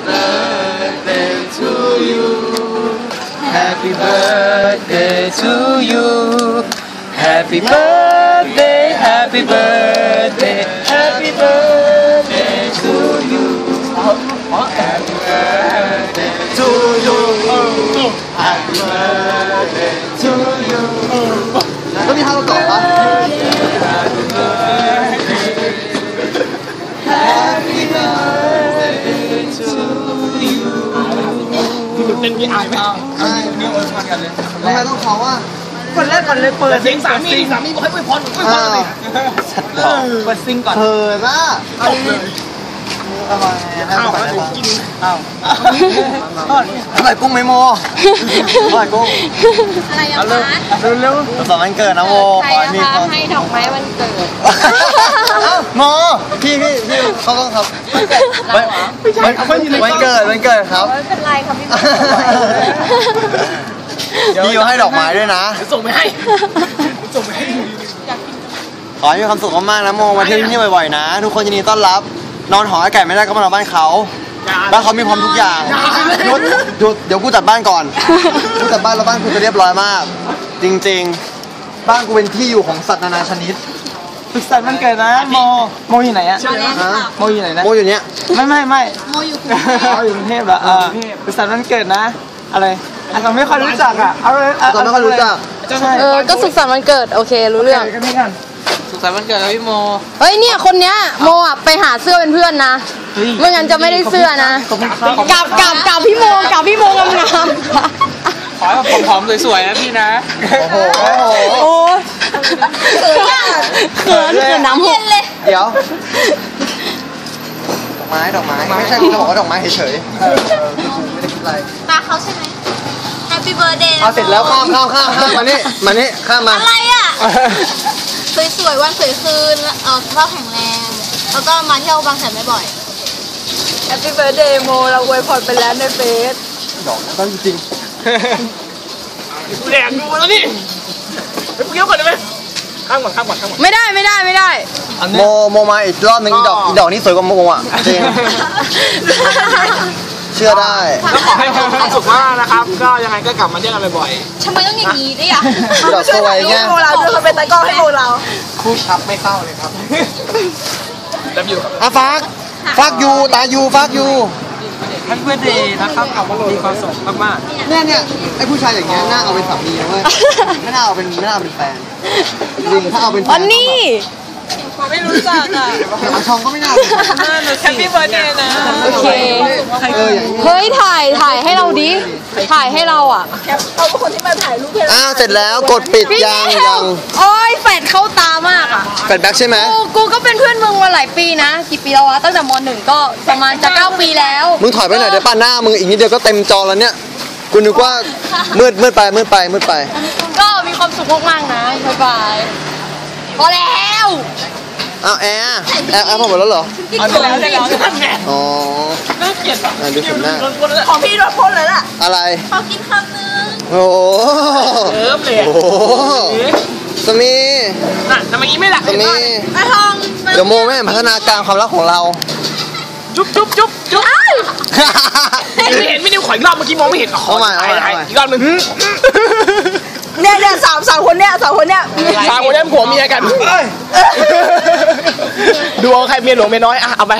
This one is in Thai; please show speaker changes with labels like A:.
A: birthday to you. Happy birthday to you. Happy birthday, happy birthday, happy birthday to you. Happy birthday to you. Happy birthday to you.
B: Let me have a 那你
A: 还要搞吗？
C: เป็นมีอายไหม
B: ใช่ทำไมต้องเขาว่า
C: คนแรกก่อนเลยเปิดซิงสามีสามีบอกให้อวยพรอวยพรเลย
A: เปิดซิงก่อน
B: เธอน่ะทำไมให้
C: ข้าว
B: ก่อน
C: มา
B: ได้
C: ถูก
B: ปะ
C: กิน
A: อ้าว
B: อร่อยกุ้งไหมโมอร่อยกุ้ง
D: อะไรอะคะ
A: เร็วเร็ว
B: สุขสันต์วันเกิดนะโม
D: ใคร
B: ขอให้มี
D: ค
B: วาม
D: ให้ดอกไม้วันเกิด
B: โมพี่พี่พี่เขาต้องครับ
D: เราเหรอ
B: วันวันเกิดวันเกิดครับ
D: ไม่เป็นไรครับพี่
B: พี่ให้ดอกไม้ด้วยนะ
C: ส่งไปให้ส่งไปให้
B: ขอให้มีความสุขมากๆนะโมมาเที่ยวที่นี่บ่อยๆนะ ทุกคนยินดีต้อนรับ นอนหออากาศไม่ได้ก็มานอนบ้านเขาบ้านเขามีพร้อมทุกอย่างหยุดหยุดเดี๋ยวกูจัดบ้านก่อนกูจัดบ้านแล้วบ้านกูจะเรียบร้อยมาก จริง ๆ บ้านกูเป็นที่อยู่ของสัตว์นานาชนิด
A: สุขสันต์วันเกิดนะโมโมอยู่ไหนอะ
B: ฮะ
A: โมอยู่ไหนนะ
B: โมอยู่เนี้ย
A: ไม่ไม่ไม่
D: โมอยู่คุณ
A: เขาอยู่กรุงเทพเหรอเออสุขสันต์วันเกิดนะ อะไรอะเราไม่ค่อยรู้จักอะเอาเลยะ
B: ตอนไม่ค่อยรู้จัก
A: ใช่
E: เออก็สุขสันต์วันเกิดโอเครู้เรื่อง
A: กันนี่กัน สุขสันต์วันเกิดครับพี่โม
E: เฮ้ยเนี่ยคนเนี้ยโมอะไปหาเสื้อเป็นเพื่อนนะไม่งั้นจะไม่ได้เสื้อนะ
A: ขอบคุณครับ
E: กับกับกับพี่โมกับพี่โมงามงาม
A: ขอให้ผมผอมๆสวยๆนะพี่นะ
B: โอ้โหโอ้โห
E: โอ้เขินเขินน้ำหก
B: เดี๋ยว ดอกไม้ ดอกไม้ ไม่ใช่กูจะบอกว่าดอกไม้เฉยๆเออเออไม่ได้คิดอะไร
D: ตาเขาใช่ไหม Happy Birthday นะ
B: เอาเสร็จแล้วข้ามข้ามข้ามข้ามมานี่ มานี่ ข้ามมา
D: อะไรอะ สวยๆวันสวยคืนเออสุขภาพแข็งแรง แล้วก็มาเที่ยวบางแสนบ่อย
E: แฮปปี้เบิร์ดเดย์โมเราอวยพรไปแล้วในเฟซ
B: ดอกต้องจริง
C: แดงดูแล้วนี่ไปเกี้ยวก่อนได้ไหมข้ามก่อนข้ามก่อนข้ามก่อน
E: ไม่ได้ไม่ได้ไม่ได้
B: โมโมมาอีกรอบหนึงอีดอกอีดอกนี่สวยกว่าโมอะจริง เชื่อได้
C: ก็ขอให้มีความสุขมากนะครับ ก็ยังไงก็กลับมาเที่ยวกันบ่อย
D: ๆทำไมต้องอย่างนี้ด้วยอะ
B: อีดอกสวยไง
E: เราด้วยเขาเป็นตะกร้อให้โมเรา
C: ๆคู่ชับไม่เข้าเลยครับแล้วอยู่กับ
B: อะฟักฟักยูตายูฟักยู
A: แฮปปี้เบิร์ดเดย์นะครับมีความสุขมาก
B: เนี่ยเนี่ยไอ้ผู้ชายอย่างเงี้ยน่าเอาเป็นสามีนะเว้ยไม่น่าเอาเป็นไม่น่าเอาเป็นแฟนจริงถ้าเอาเป็นแฟน
E: อันนี้
A: ไม่รู้จักอะ
B: อาชองก็ไม่น่าเอาเป็นแฟน
A: แฮปปี้เบิร์ดเดย์นะ
E: โอเค
B: เฮ้
E: ย ถ่าย ถ่ายให้เราดิ ถ่ายให้เราอะ
B: อ้าว เสร็จแล้วกดปิดยังยัง
E: โอ้ยแฟดเข้าตามากอะ
B: แฟดแบ็กใช่ไหม
E: กูก็เป็นเพื่อนมึงมาหลายปีนะ กี่ปีแล้ววะ ตั้งแต่มหนึ่งก็ประมาณจะเก้าปีแล้ว
B: มึงถอยไปหน่อยได้ป่ะหน้า มึงอีกนิดเดียวก็เต็มจอแล้วเนี่ยกูนึกว่ามืดมืดไปมืดไปมืดไป
E: ก็มีความสุขมากๆนะบ๊ายบาย พอแล้ว
B: อ้าวแอร์แอร์แอร์พอหมดแล้วเหรอ
A: เอาเสร็จแล้วเสร็จแล้ว
C: นั่นไง
B: อ๋อ
C: น่าเกลียด
B: อะดูผมหน้า
C: ของพี่โดนพ่นเลยล่ะ
B: อะไร
D: ขอกินคำนึง
B: โอ้โห
C: เอิบเลย
B: โอ้โหสมี
C: น่ะทำไมงี้ไม่หลัก
B: สมี
D: ไอทองมัน
B: เดี๋ยวโมแม่พัฒนาการความรักของเรา
C: จุ๊บจุ๊บจุ๊บจุ๊บไม่เห็นไม่ได้ขอยรอบเมื่อกี้มองไม่เห็นอ๋อ
B: เอาใหม่เอาใหม่
C: ถ่าย
B: เอาใหม่
C: อีกรอบหนึง
E: เนี่ยเนี่ยสามสามคนเนี่ยสามคนเนี่ย
C: ทางคนนี้ผัวเมียกันดูเอาใครเมียหลวงเมียน้อยอะเอาไป